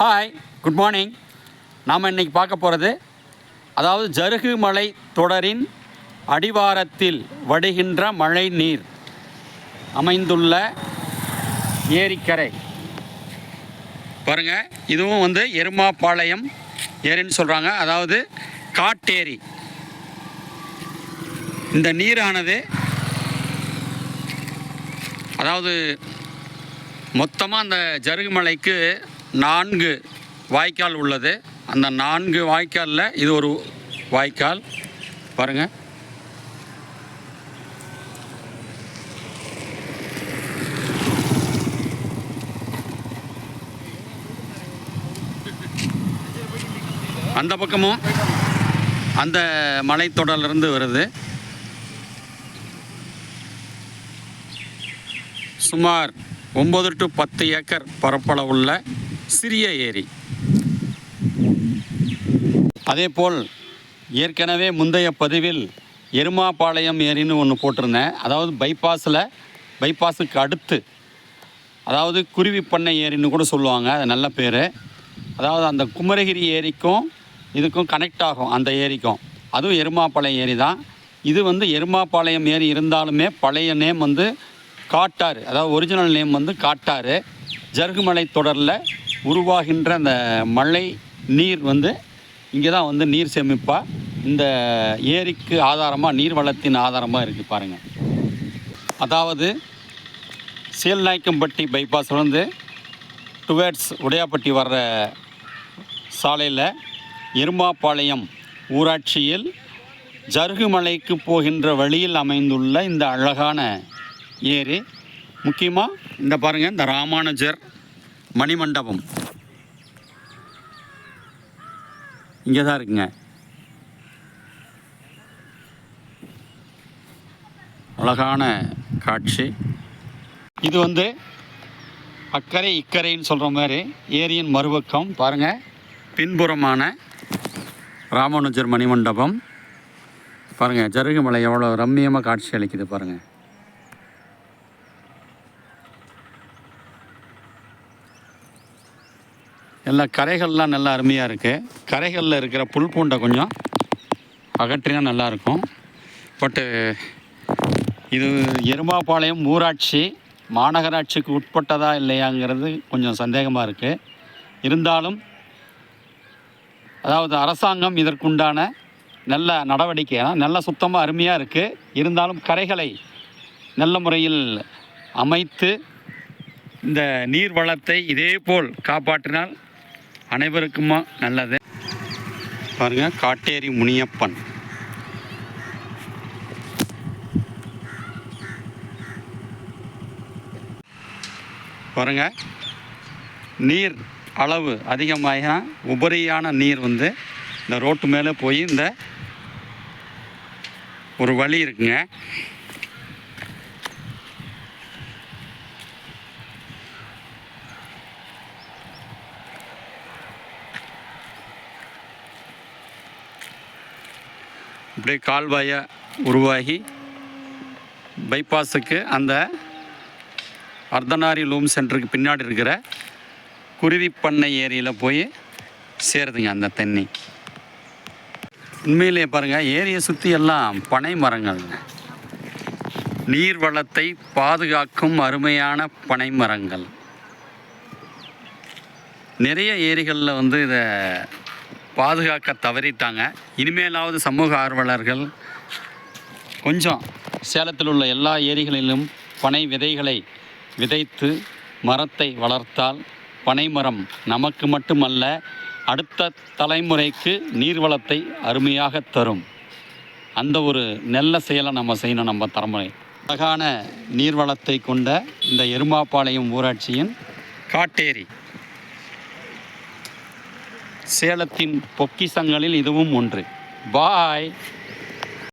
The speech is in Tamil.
ஹாய் குட் மார்னிங் நாம் இன்றைக்கி பார்க்க போகிறது அதாவது ஜருகு மலை தொடரின் அடிவாரத்தில் வடிகின்ற மழை நீர் அமைந்துள்ள ஏரிக்கரை. பாருங்க இதுவும் வந்து எருமாபாளையம் ஏரின்னு சொல்கிறாங்க அதாவது காட்டேரி. இந்த நீரானது அதாவது மொத்தமாக அந்த ஜருகுமலைக்கு நான்கு வாய்க்கால் உள்ளது. அந்த நான்கு வாய்க்காலில் இது ஒரு வாய்க்கால். பாருங்கள் அந்த பக்கமும் அந்த மலைத்தொடர்லேருந்து வருது. சுமார் ஒம்பது டு பத்து ஏக்கர் பரப்பளவுள்ள சிறிய ஏரி. அதேபோல் ஏற்கனவே முந்தைய பதிவில் எருமாபாளையம் ஏரின்னு ஒன்று போட்டிருந்தேன். அதாவது பைபாஸில் பைபாஸுக்கு அடுத்து அதாவது குருவி பண்ணை ஏரின்னு கூட சொல்லுவாங்க அது நல்ல பேர். அதாவது அந்த குமரகிரி ஏரிக்கும் இதுக்கும் கனெக்ட் ஆகும் அந்த ஏரிக்கும். அதுவும் எருமாபாளையம் ஏரி தான். இது வந்து எருமாபாளையம் ஏரி இருந்தாலுமே பழைய நேம் வந்து காட்டாறு அதாவது ஒரிஜினல் நேம் வந்து காட்டாறு. ஜருகுமலை தொடரில் உருவாகின்ற அந்த மழை நீர் வந்து இங்கே தான் வந்து நீர் சேமிப்பாக இந்த ஏரிக்கு ஆதாரமாக நீர் வளத்தின் ஆதாரமாக இருக்குது பாருங்கள் அதாவது சீல்நாய்க்கம்பட்டி பைபாஸ்லேருந்து டுவேர்ட்ஸ் உடையாப்பட்டி வர்ற சாலையில் எருமாபாளையம் ஊராட்சியில் ஜருகுமலைக்கு போகின்ற வழியில் அமைந்துள்ள இந்த அழகான ஏரி. முக்கியமாக இந்த பாருங்கள் இந்த ராமானுஜர் மணிமண்டபம். இங்கே தான் இருக்குங்க. அழகான காட்சி. இது வந்து அக்கறை இக்கரைன்னு சொல்கிற மாதிரி ஏரியின் மறுபக்கம். பாருங்கள் பின்புறமான ராமானுஜர் மணிமண்டபம். பாருங்கள் ஜருகுமலை எவ்வளோ ரம்மியமாக காட்சி அளிக்குது பாருங்கள் எல்லாம் கரைகள்லாம் நல்லா அருமையாக இருக்குது கரைகளில் இருக்கிற புல் பூண்டை கொஞ்சம் அகற்றினா நல்லாயிருக்கும் பட்டு இது எருமாபாளையம் ஊராட்சி மாநகராட்சிக்கு உட்பட்டதா இல்லையாங்கிறது கொஞ்சம் சந்தேகமாக இருக்குது இருந்தாலும் அதாவது அரசாங்கம் இதற்குண்டான நல்ல நடவடிக்கை நல்ல சுத்தமாக அருமையாக இருக்குது இருந்தாலும் கரைகளை நல்ல முறையில் அமைத்து இந்த நீர் வளத்தை இதேபோல் காப்பாற்றினால் அனைவருக்குமா நல்லது. பாருங்கள் காட்டேரி முனியப்பன். பாருங்க நீர் அளவு அதிகமாக உபரியான நீர் வந்து இந்த ரோட்டு மேலே போய் இந்த ஒரு வழி இருக்குங்க. இப்படியே கால்வாயை உருவாகி பைபாஸுக்கு அந்த அர்த்தநாரி லூம் சென்டருக்கு பின்னாடி இருக்கிற குருவிப்பண்ணை ஏரியில் போய் சேருதுங்க அந்த தண்ணி உண்மையிலேயே பாருங்கள் ஏரியை சுற்றி எல்லாம் பனை மரங்கள் நீர் வளத்தை பாதுகாக்கும் அருமையான பனை மரங்கள். நிறைய ஏரிகளில் வந்து இதை பாதுகாக்க தவறிட்டாங்க. இனிமேலாவது சமூக ஆர்வலர்கள் கொஞ்சம் சேலத்தில் உள்ள எல்லா ஏரிகளிலும் பனை விதைகளை விதைத்து மரத்தை வளர்த்தால் பனைமரம் நமக்கு மட்டுமல்ல அடுத்த தலைமுறைக்கு நீர்வளத்தை அருமையாக தரும். அந்த ஒரு நல்ல செயலை நம்ம செய்யணும் நம்ம தலைமுறை. அழகான நீர்வளத்தை கொண்ட இந்த எருமாபாளையம் ஊராட்சியின் காட்டேரி. சேலத்தின் பொக்கிசங்களில் இதுவும் ஒன்று. பாய்.